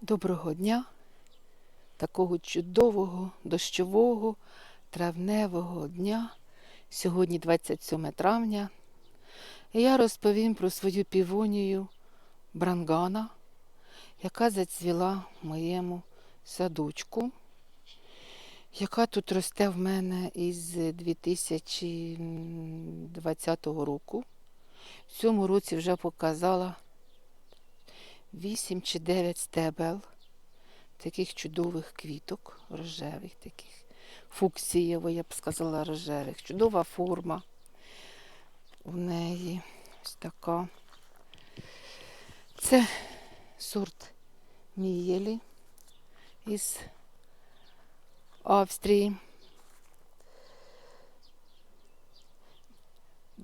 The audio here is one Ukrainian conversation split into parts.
Доброго дня, такого чудового, дощового, травневого дня. Сьогодні 27 травня. Я розповім про свою півонію Брангана, яка зацвіла в моєму садочку, яка тут росте в мене із 2020 року. В цьому році вже показала 8 чи 9 стебел таких чудових квіток, рожевих таких, фуксієво, я б сказала, рожевих. Чудова форма у неї ось така. Це сорт Мієлі із Австрії.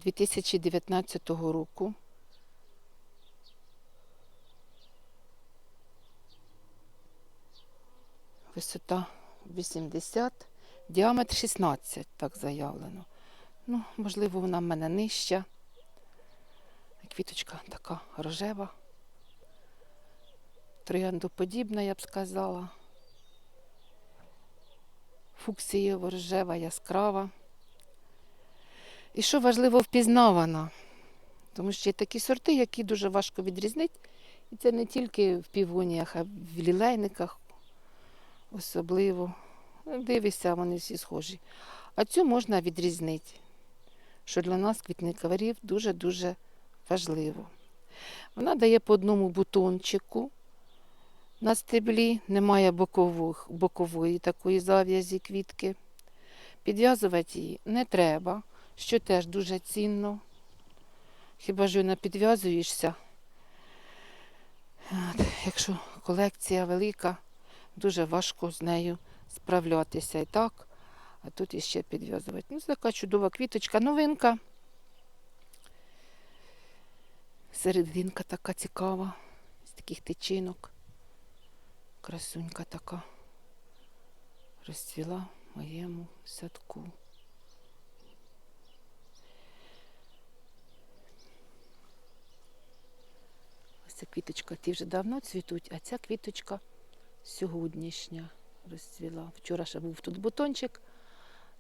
2019 року. Висота 80, діаметр 16, так заявлено. Ну, можливо, вона в мене нижча. Квіточка така рожева. Трояндоподібна, я б сказала. Фуксієво рожева, яскрава. І що важливо, впізнавана. Тому що є такі сорти, які дуже важко відрізнити. І це не тільки в півоніях, а в лілейниках особливо. Ну, Дивишся, вони всі схожі. А цю можна відрізнити, що для нас, квітникарів, дуже-дуже важливо. Вона дає по одному бутончику на стеблі, немає бокових, бокової такої зав'язі квітки. Підв'язувати її не треба, що теж дуже цінно. Хіба ж не підв'язуєшся? Якщо колекція велика, дуже важко з нею справлятися і так, а тут іще підв'язувати. Ну, це така чудова квіточка, новинка. Серединка така цікава, з таких тичинок. Красунька така розцвіла в моєму садку. Ось ця квіточка, ті вже давно цвітуть, а ця квіточка сьогоднішня розцвіла. Вчора ще був тут бутончик.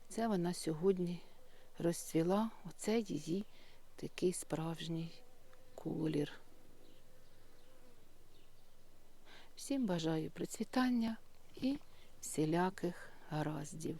Це вона сьогодні розцвіла. Оце її такий справжній колір. Всім бажаю процвітання і всіляких гараздів.